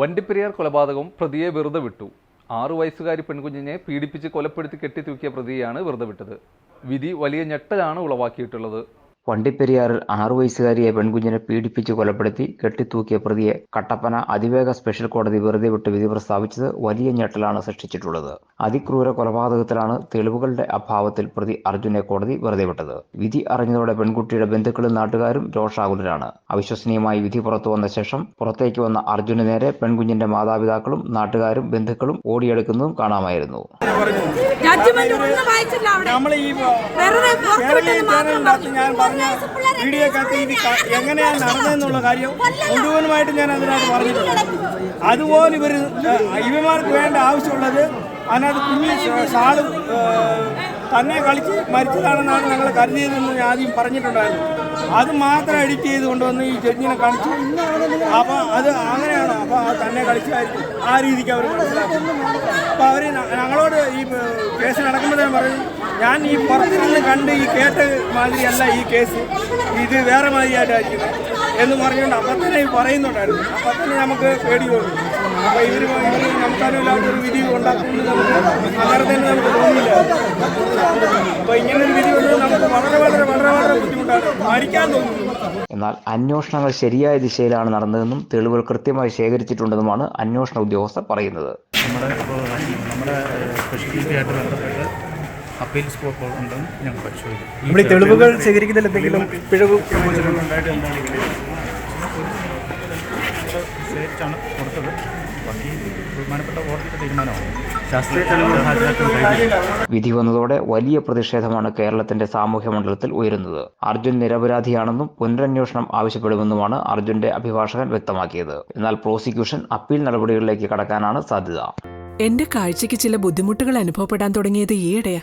വണ്ടിപ്പെരിയാർ കൊലപാതകം പ്രതിയെ വെറുതെ വിട്ടു. ആറു വയസ്സുകാരി പെൺകുഞ്ഞിനെ പീഡിപ്പിച്ച് കൊലപ്പെടുത്തി കെട്ടിത്തൂക്കിയ പ്രതിയെയാണ് വെറുതെ വിട്ടത്. വിധി വലിയ ഞെട്ടലാണ് ഉളവാക്കിയിട്ടുള്ളത്. വണ്ടിപ്പെരിയാറിൽ ആറു വയസ്സുകാരിയെ പെൺകുഞ്ഞിനെ പീഡിപ്പിച്ച് കൊലപ്പെടുത്തി കെട്ടിത്തൂക്കിയ പ്രതിയെ കട്ടപ്പന അതിവേഗ സ്പെഷ്യൽ കോടതി വെറുതെ വിട്ട് വിധി പ്രസ്താവിച്ചത് വലിയ ഞെട്ടലാണ് സൃഷ്ടിച്ചിട്ടുള്ളത്. അതിക്രൂര കൊലപാതകത്തിലാണ് തെളിവുകളുടെ അഭാവത്തിൽ പ്രതി അർജുനെ കോടതി വെറുതെ വിട്ടത്. വിധി അറിഞ്ഞതോടെ പെൺകുട്ടിയുടെ ബന്ധുക്കളും നാട്ടുകാരും രോഷാകുലരാണ്. അവിശ്വസനീയമായി വിധി പുറത്തു വന്ന ശേഷം പുറത്തേക്ക് വന്ന അർജുന് നേരെ പെൺകുഞ്ഞിന്റെ മാതാപിതാക്കളും നാട്ടുകാരും ബന്ധുക്കളും ഓടിയെടുക്കുന്നതും കാണാമായിരുന്നു. നമ്മൾ ഈ വെറുതെ ഞാൻ പറഞ്ഞ വീഡിയോക്കകത്ത് ഇത് എങ്ങനെയാണ് നടന്നതെന്നുള്ള കാര്യം മുഴുവനുമായിട്ട് ഞാൻ അതിനകത്ത് പറഞ്ഞിട്ടുണ്ട്. അതുപോലെ ഇവർ ഇവന്മാർക്ക് വേണ്ട ആവശ്യമുള്ളത് അതിനകത്ത് കുഞ്ഞ് സാളും തന്നെ കളിച്ച് മരിച്ചതാണെന്നാണ് ഞങ്ങൾ കരുതിയതെന്ന് ഞാൻ ആദ്യം പറഞ്ഞിട്ടുണ്ടായിരുന്നു. അത് മാത്രം എഡിറ്റ് ചെയ്ത് കൊണ്ടുവന്ന് ഈ ജഡ്ജിനെ കാണിച്ചു. അപ്പോൾ അത് അങ്ങനെയാണ്. അപ്പോൾ അത് തന്നെ കളിച്ചായിരിക്കും. ആ രീതിക്ക് അവർ മനസ്സിലാക്കും. അപ്പോൾ അവർ ഞങ്ങളോട് ഈ കേസ് നടക്കുമ്പോൾ ഞാൻ പറയും ഞാൻ ഈ പുറത്തിരുന്ന് കണ്ട് ഈ കേട്ട മാതിരിയല്ല ഈ കേസ്. ഇത് വേറെ മാതിരിയായിട്ടായിരിക്കുന്നത് എന്ന് പറഞ്ഞുകൊണ്ട് അപ്പം തന്നെ ഈ പറയുന്നുണ്ടായിരുന്നു. അപ്പം തന്നെ നമുക്ക് പേടി തോന്നി. അപ്പോൾ ഇവർ ഇവർ നമുക്കറിയില്ലാത്ത ഒരു വിധി ഉണ്ടാക്കുന്നത് നമുക്ക് അങ്ങനെ തന്നെ നമുക്ക് തോന്നില്ല അപ്പോൾ ഇങ്ങനെ ഒരു വിധി വന്നത് നമുക്ക് വളരെ വളരെ വളരെ വളരെ ബുദ്ധിമുട്ടാണ്. മരിക്കാൻ തോന്നുന്നു. എന്നാൽ അന്വേഷണങ്ങൾ ശരിയായ ദിശയിലാണ് നടന്നതെന്നും തെളിവുകൾ കൃത്യമായി ശേഖരിച്ചിട്ടുണ്ടെന്നുമാണ് അന്വേഷണ ഉദ്യോഗസ്ഥർ പറയുന്നത്. നമ്മുടെ ഇപ്പോൾ നമ്മുടെ സ്പെഷ്യലിറ്റിയായിട്ട് ബന്ധപ്പെട്ട് അപ്പീൽ സ്കോപ്പ് ഉണ്ടെന്ന് ഞങ്ങൾ പരിശോധിക്കും. ഇവിടെ തെളിവുകൾ സ്വീകരിക്കുന്നില്ല എന്തെങ്കിലും പിഴവ് ശേഖരിച്ചാണ് കൊടുത്തത്. ബാക്കി ബഹുമാനപ്പെട്ട കോടതിയുടെ തീരുമാനമാണ് ശാസ്ത്രീയ തെളിവുകൾ ഹാജരാക്കാൻ കഴിയില്ല വിധി വന്നതോടെ വലിയ പ്രതിഷേധമാണ് കേരളത്തിന്റെ സാമൂഹ്യ മണ്ഡലത്തിൽ ഉയരുന്നത്. അർജുൻ നിരപരാധിയാണെന്നും പുനരന്വേഷണം ആവശ്യപ്പെടുമെന്നുമാണ് അർജുന്റെ അഭിഭാഷകൻ വ്യക്തമാക്കിയത്. എന്നാൽ പ്രോസിക്യൂഷൻ അപ്പീൽ നടപടികളിലേക്ക് കടക്കാനാണ് സാധ്യത. എന്റെ കാഴ്ചയ്ക്ക് ചില ബുദ്ധിമുട്ടുകൾ അനുഭവപ്പെടാൻ തുടങ്ങിയത് ഈയിടെയാ.